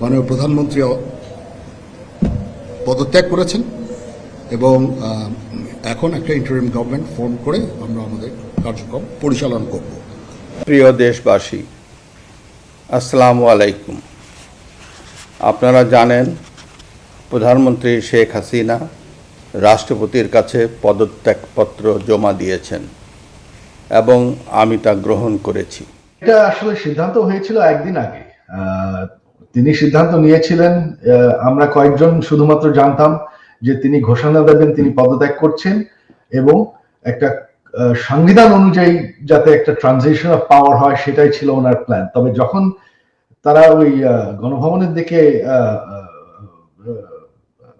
মাননীয় প্রধানমন্ত্রী পদত্যাগ করেছেন এবং এখন একটা ইন্টারিম গভর্নমেন্ট ফর্ম করে আমরা আমাদের কার্যক্রম পরিচালনা করব। প্রিয় দেশবাসী আসসালামু আলাইকুম। আপনারা জানেন প্রধানমন্ত্রী শেখ হাসিনা রাষ্ট্রপতির কাছে পদত্যাগপত্র জমা দিয়েছেন এবং আমি তা গ্রহণ করেছি। এটা আসলে সিদ্ধান্ত হয়েছিল একদিন আগে। আহ, তিনি সিদ্ধান্ত নিয়েছিলেন আহ, আমরা কয়েকজন শুধুমাত্র জানতাম যে তিনি ঘোষণা দেবেন তিনি পদত্যাগ করছেন এবং একটা সংবিধান অনুযায়ী যাতে একটা ট্রানজিশন অফ পাওয়ার হয় সেটাই ছিল ওনার প্ল্যান তবে যখন তারা ওই গণভবনের দিকে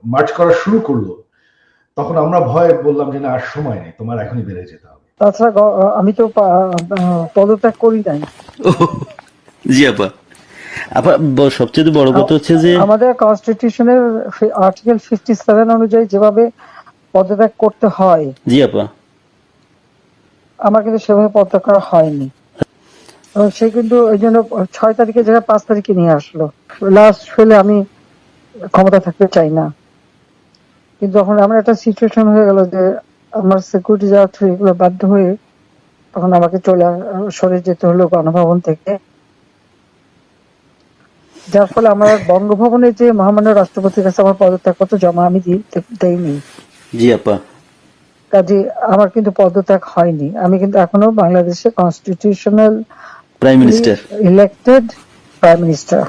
মার্চ করা শুরু করল তখন আমরা ভয় বললাম যে না আর সময় নেই তোমার এখনই বেড়ে যেতে হবে। তাছাড়া আমি তো পদত্যাগ করি নাই। জি আপা ব- সবচেয়ে বড় কথা হচ্ছে যে আমাদের কনস্টিটিউশনের আর্টিকেল ফিফটি সেভেন অনুযায়ী যেভাবে পদত্যাগ করতে হয় জি আপা। আমার কিন্তু সেভাবে পদত্যাগ করা হয়নি। সে কিন্তু ওই জন্য ছয় তারিখে জায়গায় পাঁচ তারিখে নিয়ে আসলো। লাস্ট ফেলে আমি ক্ষমতা থাকতে চাই না। কিন্তু যখন আমার একটা সিচুয়েশন হয়ে গেল যে আমার সিকিউরিটি যাওয়া এগুলো বাধ্য হয়ে তখন আমাকে চলে সরে যেতে হলো গণভবন থেকে। যার ফলে আমার বঙ্গভবনে যে মহামান্য রাষ্ট্রপতির কাছে আমার পদত্যাগপত্র জমা আমি দিইনি দেইনি। জি আপা। কাজে আমার কিন্তু পদত্যাগ হয়নি। আমি কিন্তু এখনও বাংলাদেশের constitutional prime minister elected prime minister